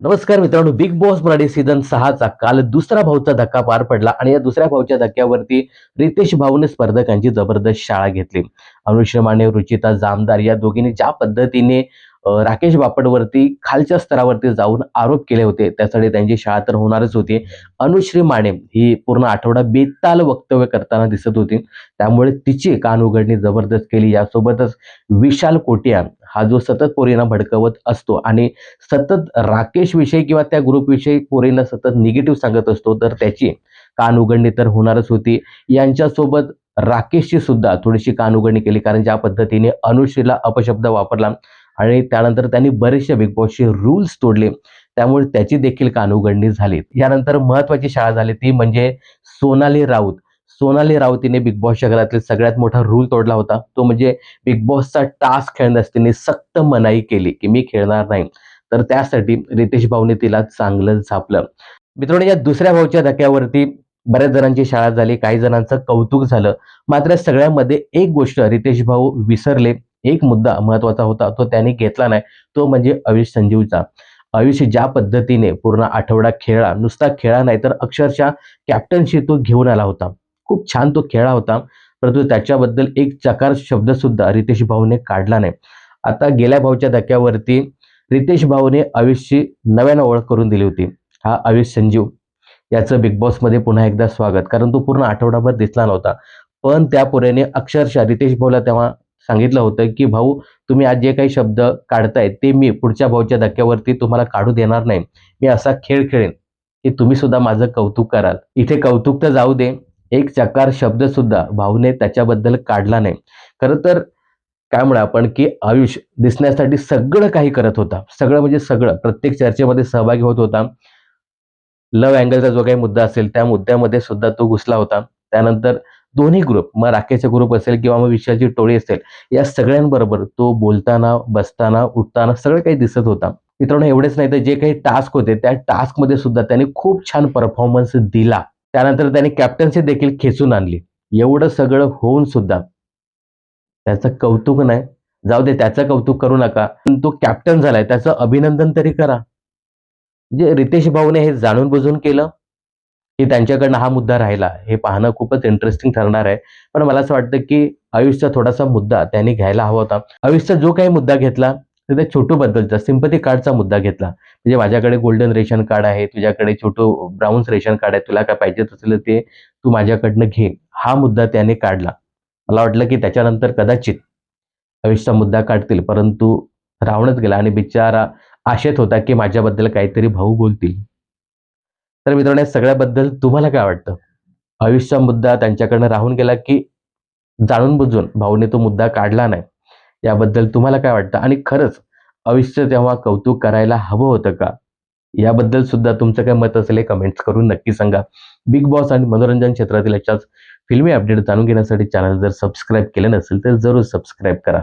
नमस्कार मित्रांनो big boss Marathi season सहाचा काल दुसरा भाऊचा धक्का पार पडला आणि या दुसऱ्या भाऊच्या धक्क्यावरती रितेश भाऊने स्पर्धकांची जबरदस्त शाळा घेतली. अनुश्रमाने रुचिता जामदार या दोघींनी ज्या पद्धतीने राकेश बापटवरती खालच्या स्तरावरती जाऊन आरोप केले होते. त्यासाठी त्यांची शाळा तर होणारच होती. अनुश्री माने ही पूर्ण आठवडा बेताल वक्तव्य करताना दिसत होती. त्यामुळे तिची कान उघडणी जबरदस्त केली. यासोबतच विशाल कोटिया हा जो सतत पोरींना भडकवत असतो आणि सतत राकेश विषयी किंवा त्या ग्रुपविषयी पोरींना सतत निगेटिव्ह सांगत असतो तर त्याची कान उघडणी तर होणारच होती. यांच्यासोबत राकेशची सुद्धा थोडीशी कान उघडणी केली कारण ज्या पद्धतीने अनुश्रीला अपशब्द वापरला आणि त्यानंतर त्यांनी बरेचसे बिग बॉसचे रूल्स तोडले. त्यामुळे त्याची देखील कान उघडणी झाली. यानंतर महत्वाची शाळा झाली ती म्हणजे सोनाली राऊत. सोनाली राऊत तिने बिग बॉसच्या घरातील सगळ्यात मोठा रूल तोडला होता. तो म्हणजे बिग बॉसचा टास्क खेळण्यास तिने सक्त मनाई केली की मी खेळणार नाही. तर त्यासाठी रितेश भाऊने तिला चांगलं झापलं. मित्रांनो या दुसऱ्या भाऊच्या धक्क्यावरती बऱ्याच जणांची शाळा झाली. काही जणांचं कौतुक झालं. मात्र सगळ्यामध्ये एक गोष्ट रितेश भाऊ विसरले. एक मुद्दा महत्त्वाचा होता तो त्याने घेतला नाही. तो म्हणजे अविश संजीवचा. आयुष्य ज्या पद्धतीने पूर्ण आठवडा खेळला नुसता खेळा नाही तर अक्षरशः कॅप्टनशी तो घेऊन आला होता. खूप छान तो खेळा होता परंतु त्याच्याबद्दल एक चकार शब्द सुद्धा रितेश भाऊने काढला नाही. आता गेल्या भाऊच्या धक्क्यावरती रितेश भाऊने आयुषची नव्यानं ओळख करून दिली होती. हा आयुष संजीव. याचं बिग बॉसमध्ये पुन्हा एकदा स्वागत. कारण तो पूर्ण आठवडाभर दिसला नव्हता. पण त्या पुरेने अक्षरशः रितेश भाऊला तेव्हा सांगितलं होतं की भाऊ तुम्ही आज जे काही शब्द काढतायत ते मी पुढच्या भाऊच्या धक्क्यावरती तुम्हाला काढू देणार नाही. मी असा खेळ खेळेन की तुम्ही सुद्धा माझं कौतुक कराल. इथे कौतुक तर जाऊ दे. एक चकार शब्द सुद्धा भाऊने त्याच्याबद्दल काढला नाही. खरं तर काय म्हणा आपण की आयुष दिसण्यासाठी सगळं काही करत होता. सगळं म्हणजे सगळं. प्रत्येक चर्चेमध्ये सहभागी होत होता. लव अँगलचा जो काही मुद्दा असेल त्या मुद्द्यामध्ये सुद्धा तो घुसला होता. त्यानंतर दोन्ही ग्रुप मग राकेशचा ग्रुप असेल किंवा मग विशालची टोळी असेल या सगळ्यांबरोबर तो बोलताना बसताना उठताना सगळं काही दिसत होता. मित्रांनो एवढेच नाही तर जे काही टास्क होते त्या टास्कमध्ये सुद्धा त्याने खूप छान परफॉर्मन्स दिला. त्यानंतर त्याने कॅप्टन्सी देखील खेचून आणली. एवढं सगळं होऊन सुद्धा त्याचं कौतुक नाही. जाऊ दे त्याचं कौतुक करू नका. पण तो कॅप्टन झालाय त्याचं अभिनंदन तरी करा. म्हणजे रितेश भाऊने हे जाणून बुजून केलं. की त्यांच्याकडनं हा मुद्दा राहिला. हे पाहणं खूपच इंटरेस्टिंग ठरणार आहे. पण मला असं वाटतं की आयुषचा थोडासा मुद्दा त्यांनी घ्यायला हवा होता. आयुषचा जो काही मुद्दा घेतला तर त्या छोटूबद्दलचा सिंपती कार्डचा मुद्दा घेतला. म्हणजे माझ्याकडे गोल्डन रेशन कार्ड आहे तुझ्याकडे छोटू ब्राऊन्स रेशन कार्ड आहे तुला काय पाहिजे असेल ते तू माझ्याकडनं घे. हा मुद्दा त्याने काढला. मला वाटलं की त्याच्यानंतर कदाचित आयुषचा मुद्दा काढतील परंतु राहूनच गेला आणि बिचारा आशेत होता की माझ्याबद्दल काहीतरी भाऊ बोलतील. तर मित्रांनो या सगळ्याबद्दल तुम्हाला काय वाटतं? आयुषचा मुद्दा त्यांच्याकडनं राहून गेला की जाणून बुजून भाऊने तो मुद्दा काढला नाही? याबद्दल तुम्हाला काय वाटतं? आणि खरंच आयुष्य तेव्हा कौतुक करायला हवं होतं का? याबद्दल सुद्धा तुमचं काय मत असेल हे कमेंट्स करून नक्की सांगा. बिग बॉस आणि मनोरंजन क्षेत्रातील अशाच फिल्मी अपडेट जाणून घेण्यासाठी चॅनल जर सबस्क्राईब केलं नसेल तर जरूर सबस्क्राईब करा.